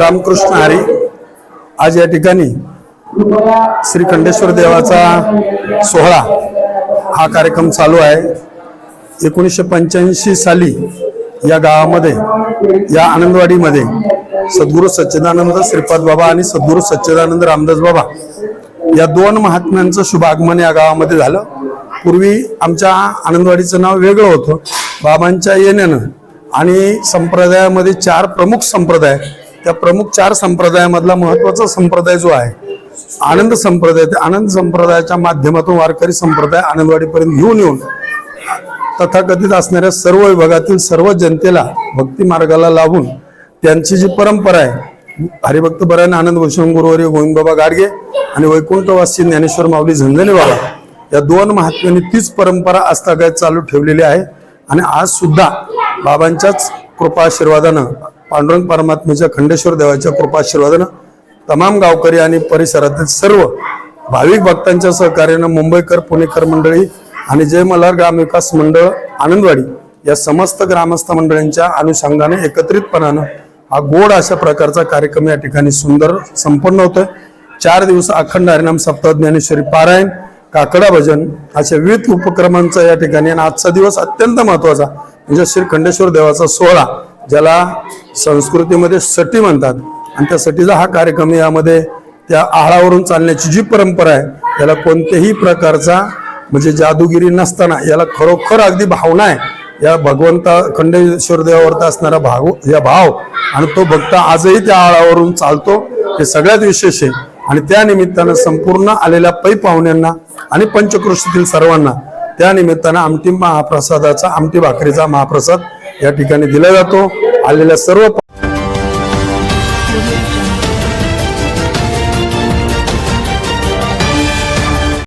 रामकृष्ण हरी. आज या ठिकाणी श्री खंडेश्वर देवाचा सोहळा हा कार्यक्रम चालू आहे. एकोणीसशे पंच्याऐंशी साली या गावामध्ये या आनंदवाडीमध्ये सद्गुरू सच्चिदानंद श्रीपाद बाबा आणि सद्गुरू सच्चिदानंद रामदास बाबा या दोन महात्म्यांचं शुभ आगमन या गावामध्ये झालं. पूर्वी आमच्या आनंदवाडीचं नाव वेगळं होतं. बाबांच्या येण्यानं आणि संप्रदायामध्ये चार प्रमुख संप्रदाय त्या प्रमुख चार संप्रदायामधला महत्त्वाचा संप्रदाय जो आहे आनंद संप्रदाय त्या आनंद संप्रदायाच्या माध्यमातून वारकरी संप्रदाय आनंदवाडीपर्यंत घेऊन येऊन तथाकथित असणाऱ्या सर्व विभागातील सर्व जनतेला भक्ती मार्गाला लावून त्यांची जी परंपरा आहे हरिभक्त बरायन आनंद भूषण गुरुवारी गोविंदबाबा गाडगे आणि वैकुंठवासी ज्ञानेश्वर माऊली झंझने बाबा या दोन महात्म्यांनी तीच परंपरा आस्थागायत चालू ठेवलेली आहे. आणि आज सुद्धा बाबांच्याच कृपाशीर्वादानं पांडुरंग परमात्म्याच्या खंडेश्वर देवाच्या कृपाशीर्वादानं तमाम गावकरी आणि परिसरातील सर्व भाविक भक्तांच्या सहकार्यानं मुंबईकर पुणेकर मंडळी आणि जय मल्हार ग्रामविकास मंडळ आनंदवाडी या समस्त ग्रामस्थ मंडळींच्या अनुषंगाने एकत्रितपणानं हा गोड अशा प्रकारचा कार्यक्रम या ठिकाणी सुंदर संपन्न होतोय. चार दिवस अखंड हरिनाम सप्ताह ज्ञानेश्वरी पारायण काकडा भजन अशा विविध उपक्रमांचा या ठिकाणी आणि आजचा दिवस अत्यंत महत्त्वाचा म्हणजे श्री खंडेश्वर देवाचा सोहळा ज्याला संस्कृतीमध्ये सटी म्हणतात. आणि त्या सटीचा हा कार्यक्रम यामध्ये त्या आहारावरून चालण्याची जी परंपरा आहे याला कोणत्याही प्रकारचा म्हणजे जादूगिरी नसताना याला खरोखर अगदी भावना आहे. या भगवंता खंडेश्वर देवावरती असणारा भाव या भाव आणि तो भक्त आजही त्या आळावरून चालतो हे सगळ्यात विशेष आहे. आणि त्या निमित्तानं संपूर्ण आलेल्या पै पाहुण्यांना आणि पंचकृषीतील सर्वांना त्या निमित्तानं आमटी महाप्रसादाचा आमटी भाकरीचा महाप्रसाद या ठिकाणी दिला जातो. आलेल्या सर्व